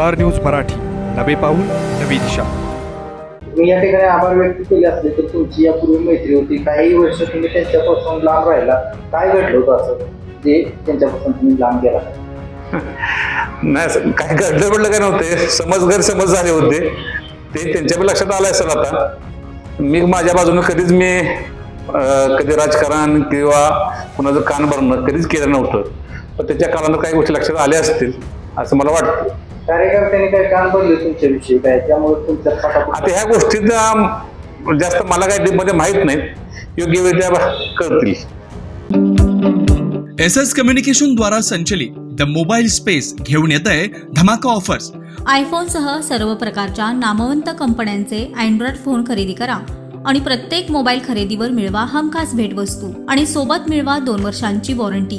Star news Marathi. नवे पाऊल नवी दिशा. मी या ठिकाणी आभार व्यक्त केले असले तर तुमची यापूर्वी मैत्री होती. काही वर्ष तुम्ही त्यांच्यापासून लांब राहिला. काय घडलं होतं असं? जे त्यांच्यापासून तुम्ही लांब गेला? नाही काय घडलं म्हटलं काय नव्हते. समज गैरसमज झाले होते. ते त्यांच्या पण लक्षात आलं असेल आता. मी माझ्या बाजूने कधीच मी कधी राजकारण किंवा कुणाचं कान भरणं कधीच केलं नव्हतं. पण त्याच्या काळानं काही गोष्टी लक्षात आल्या असतील असं मला वाटतं. कार्यकर्त्यांनी काही काम बनले तुमच्याविषयी काय? त्यामुळे तुमच्या पटापट आता ह्या गोष्टींना जास्त मला काही डीपमध्ये माहीत नाहीत योग्य वेळ त्या कळतील एस एस कम्युनिकेशन द्वारा संचलित द मोबाईल स्पेस घेऊन येत आहे धमाका ऑफर्स. आयफोनसह सर्व प्रकारच्या नामवंत कंपन्यांचे अँड्रॉइड फोन खरेदी करा आणि प्रत्येक मोबाईल खरेदीवर मिळवा हमखास भेटवस्तू आणि सोबत मिळवा दोन वर्षांची वॉरंटी.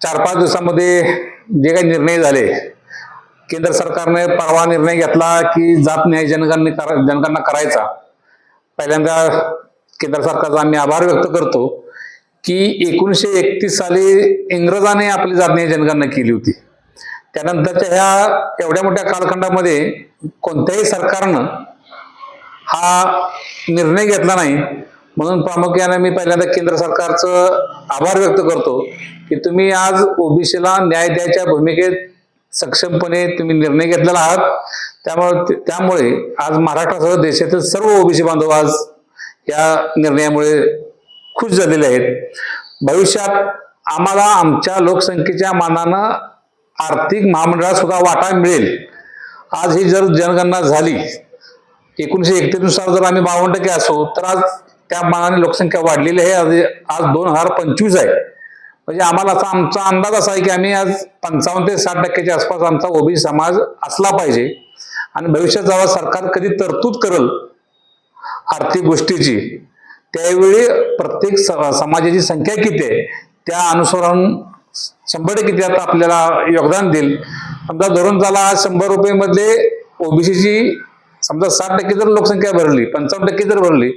चार पाच दिवसामध्ये जे काही निर्णय झाले केंद्र सरकारने परवा निर्णय घेतला की जात न्याय जनगणने करा जनगणना करायचा. पहिल्यांदा केंद्र सरकारचा आम्ही आभार व्यक्त करतो की एकोणीसशे एकतीस साली इंग्रजाने आपली जात न्याय जनगणना केली होती. त्यानंतरच्या ह्या एवढ्या मोठ्या कालखंडामध्ये कोणत्याही सरकारनं हा निर्णय घेतला नाही. म्हणून प्रामुख्याने मी पहिल्यांदा केंद्र सरकारचं आभार व्यक्त करतो की तुम्ही आज ओबीसीला न्याय द्यायच्या भूमिकेत सक्षमपणे तुम्ही निर्णय घेतलेला आहात. त्यामुळे त्यामुळे आज महाराष्ट्रासह देशातील सर्व ओबीसी बांधव आज या निर्णयामुळे खुश झालेले आहेत. भविष्यात आम्हाला आमच्या लोकसंख्येच्या मानानं आर्थिक महामंडळात सुद्धा वाटा मिळेल. आज ही जर जनगणना झाली एकोणीशे एकतीसनुसार जर आम्ही बावन्न टक्के असो तर आज त्या मानाने लोकसंख्या वाढलेली आहे. आज आज दोन हजार पंचवीस आहे. म्हणजे आम्हाला असा आमचा अंदाज असा आहे की आम्ही आज पंचावन्न ते साठ टक्क्याच्या आसपास आमचा ओबीसी समाज असला पाहिजे. आणि भविष्यात जेव्हा सरकार कधी तरतूद करल आर्थिक गोष्टीची त्यावेळी प्रत्येक स- समाजाची संख्या किती आहे त्या अनुसरून शंभर टक्के आता आपल्याला योगदान देईल. समजा धरून झाला आज शंभर रुपये मधले ओबीसीची समजा साठ टक्के जर लोकसंख्या भरली पंचावन्न टक्के जर भरली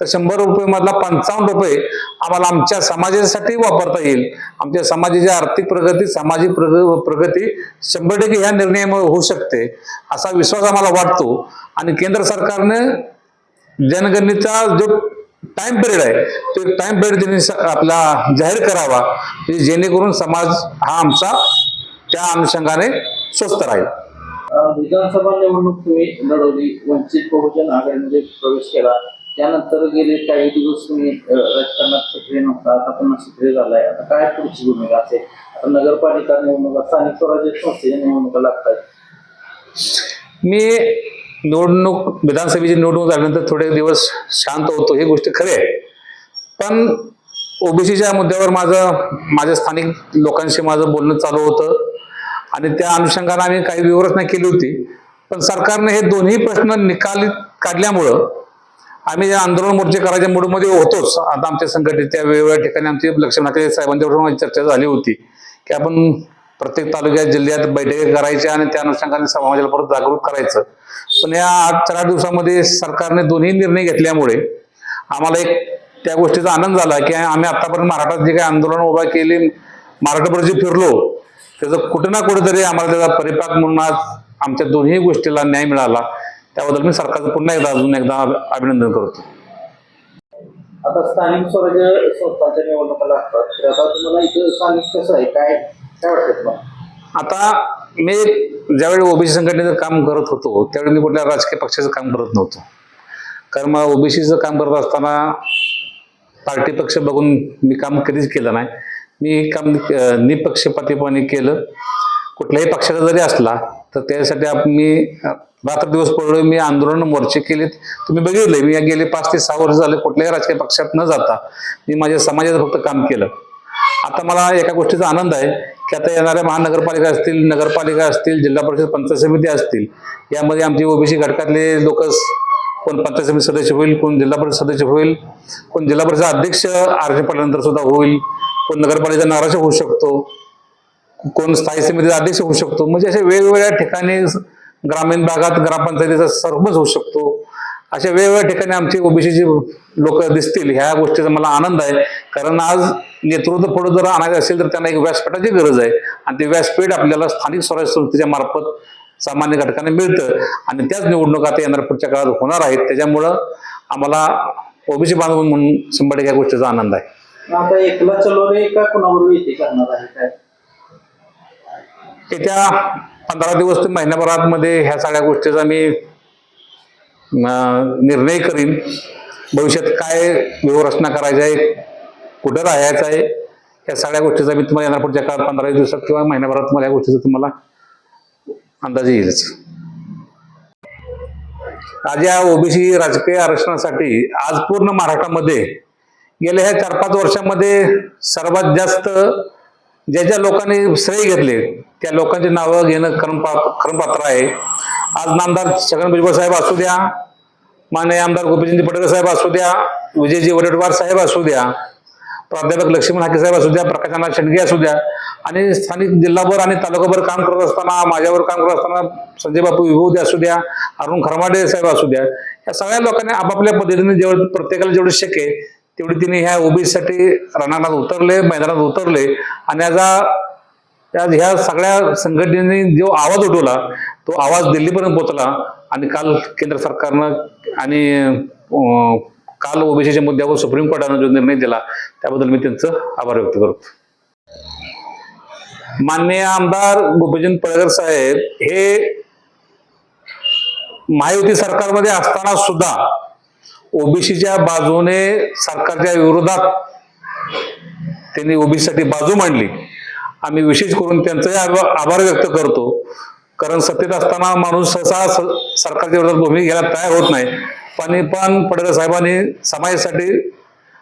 तर शंभर रुपये मधला पंचावन्न रुपये आम्हाला आमच्या समाजासाठी वापरता येईल. आमच्या समाजाची आर्थिक प्रगती सामाजिक प्रग प्रगती शंभर टक्के ह्या निर्णयामुळे होऊ शकते असा विश्वास आम्हाला वाटतो. आणि केंद्र सरकारने जनगणनेचा जो टाइम पिरियड आहे तो एक टाइम पिरियड त्यांनी स- आपला जाहीर करावा जेणेकरून समाज हा आमचा त्या अनुषंगाने स्वस्त राहील. विधानसभा निवडणूक तुम्ही लढवली वंचित बहुजन आघाडीमध्ये प्रवेश केला. त्यानंतर गेले काही दिवस तुम्ही राजकारणात सक्रिय नव्हता आता पुन्हा सक्रिय झालाय. आता काय पुढची भूमिका असेल? आता नगरपालिका निवडणुका स्थानिक स्वराज्य संस्थेच्या निवडणुका लागतात. मी निवडणूक विधानसभेची निवडणूक झाल्यानंतर थोडे दिवस शांत होतो ही गोष्ट खरी आहे. पण ओबीसीच्या मुद्द्यावर माझं माझ्या स्थानिक लोकांशी माझं बोलणं चालू होतं. आणि त्या अनुषंगाने आम्ही काही विवरचना केली होती. पण सरकारने हे दोन्ही प्रश्न निकाली काढल्यामुळं आम्ही या आंदोलन मोर्चे करायच्या मूडमध्ये होतोच. आता आमच्या संघटनेच्या वेगवेगळ्या ठिकाणी आमची लक्ष्मण साहेबांच्या चर्चा झाली होती की आपण प्रत्येक तालुक्यात जिल्ह्यात बैठकी करायच्या आणि त्या अनुषंगाने समाजाला परत जागरूक करायचं. पण या आठ चार दिवसामध्ये सरकारने दोन्ही निर्णय घेतल्यामुळे आम्हाला एक त्या गोष्टीचा आनंद झाला की आम्ही आतापर्यंत महाराष्ट्रात जे काही आंदोलन उभा केली महाराष्ट्रभर जे फिरलो त्याचं कुठं ना कुठेतरी आम्हाला त्याचा परिपाक म्हणून आज आमच्या दोन्ही गोष्टीला न्याय मिळाला. त्याबद्दल मी सरकारचं पुन्हा एकदा अजून एकदा अभिनंदन करतो. आता स्थानिक स्वराज्य संस्थांच्या निवडणुका लागतात. तर आता तुम्हाला इथं स्थानिक कसं आहे? काय काय वाटतं तुम्हाला? आता मी ज्यावेळी ओबीसी संघटनेचं काम करत होतो त्यावेळी मी कुठल्या राजकीय पक्षाचं काम करत नव्हतो. कारण मला ओबीसीचं काम करत असताना पार्टी पक्ष बघून मी काम कधीच केलं नाही. मी काम निपक्षपातीपणे केलं. कुठल्याही पक्षाचा जरी असला तर त्यासाठी आप- मी रात्र दिवस पडलो मी आंदोलन मोर्चे केलेत. तुम्ही बघितले मी या गेले पाच ते सहा वर्ष झाले कुठल्याही राजकीय पक्षात न जाता मी माझ्या समाजाचं फक्त काम केलं. आता मला एका गोष्टीचा आनंद आहे की आता येणाऱ्या महानगरपालिका असतील नगरपालिका असतील जिल्हा परिषद पंचायत समिती असतील यामध्ये आमची ओबीसी घटकातले लोक कोण पंचायत समिती सदस्य होईल कोण जिल्हा परिषद सदस्य होईल कोण जिल्हा परिषद अध्यक्ष आरक्षण पडल्यानंतर सुद्धा होईल कोण नगरपालिका नाराज होऊ शकतो कोण स्थायी समितीचा अध्यक्ष होऊ शकतो. म्हणजे अशा वेगवेगळ्या ठिकाणी ग्रामीण भागात ग्रामपंचायतीचा सरपंच होऊ शकतो. अशा वेगवेगळ्या ठिकाणी आमची ओबीसीची लोक दिसतील ह्या गोष्टीचा मला आनंद आहे. कारण आज नेतृत्व पुढे जर आणायचं असेल तर त्यांना एक व्यासपीठाची गरज आहे. आणि ते व्यासपीठ आपल्याला स्थानिक स्वराज्य संस्थेच्या मार्फत सामान्य घटकांना मिळतं. आणि त्याच निवडणुका आता येणार पुढच्या काळात होणार आहेत. त्याच्यामुळं आम्हाला ओबीसी बांधव म्हणून शंभर टक्के या गोष्टीचा आनंद आहे. आता एकला चलो रे का कोणावर येते करणार आहे काय? येत्या पंधरा दिवस ते महिन्याभरात मध्ये ह्या सगळ्या गोष्टीचा मी निर्णय करीन. भविष्यात काय व्यवरचना करायची आहे कुठं राहायचं आहे या सगळ्या गोष्टीचा मी तुम्हाला येणार पुढच्या काळात पंधरा दिवसात किंवा महिन्याभरात तुम्हाला या गोष्टीचा तुम्हाला अंदाज येईलच. आज या ओबीसी राजकीय आरक्षणासाठी आज पूर्ण महाराष्ट्रामध्ये गेल्या ह्या चार पाच वर्षामध्ये सर्वात जास्त ज्या ज्या लोकांनी श्रेय घेतले त्या लोकांची नावं घेणं क्रमपा क्रमपात्र आहे. आज नामदार छगन भुजबळ साहेब असू द्या माननीय आमदार गोपीचंद पटेल साहेब असू द्या विजयजी वडेटवार साहेब असू द्या प्राध्यापक लक्ष्मण हाके साहेब असू द्या प्रकाशनाथ शेंडगे असू द्या आणि स्थानिक जिल्हाभर आणि तालुकाभर काम करत असताना माझ्यावर काम करत असताना संजय बापू विभूदे असू द्या अरुण खरमाडे साहेब असू द्या या सगळ्या लोकांनी आपापल्या पद्धतीने जेवढं प्रत्येकाला जेवढं शक्य आहे तेवढी तिने ह्या ओबीसीसाठी रणांगणात उतरले मैदानात उतरले. आणि याचा त्या ह्या सगळ्या संघटनेने जो आवाज उठवला तो आवाज दिल्लीपर्यंत पोहोचला. आणि काल केंद्र सरकारनं आणि काल ओबीसीच्या मुद्द्यावर सुप्रीम कोर्टानं जो निर्णय दिला त्याबद्दल मी त्यांचं आभार व्यक्त करतो. माननीय आमदार गोपीचंद पडळकर साहेब हे महायुती सरकारमध्ये असताना सुद्धा ओबीसीच्या बाजूने सरकारच्या विरोधात त्यांनी ओबीसीसाठी बाजू मांडली. आम्ही विशेष करून त्यांचाही आभार व्यक्त करतो. कारण सत्तेत असताना माणूस सहसा स- सरकारच्या विरोधात भूमिका घ्यायला तयार होत नाही. पण पण पडकर साहेबांनी समाजासाठी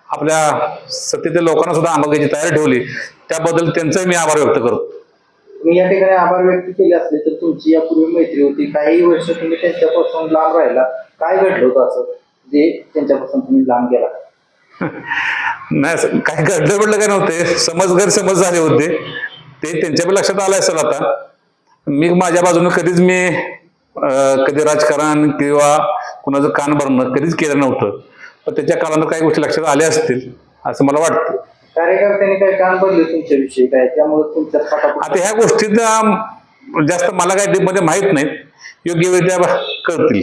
आपल्या सत्तेतील लोकांना सुद्धा अंबागाची तयारी ठेवली. त्याबद्दल त्यांचाही मी आभार व्यक्त करतो. तुम्ही या ठिकाणी आभार व्यक्त केले असले तर तुमची यापूर्वी मैत्री होती. काही वर्ष तुम्ही त्यांच्यापासून लांब राहिला. काय घडलं होतं असं? जे त्यांच्यापासून तुम्ही लांब गेला. नाही काय घडलं बिडलं काय नव्हते. समज गैरसमज झाले होते. ते त्यांच्या पण लक्षात आलं असेल आता. मी माझ्या बाजूने कधीच मी कधी राजकारण किंवा कुणाचं कान भरणं कधीच केलं नव्हतं. पण त्याच्या काळानं काही गोष्टी लक्षात आल्या असतील असं मला वाटतं. कार्यकर्त्यांनी काही काम बनले तुमच्याविषयी काय? त्यामुळे तुमच्या आता ह्या गोष्टीचा जास्त मला काही डीपमध्ये माहीत नाहीत. योग्यरित्या कळतील.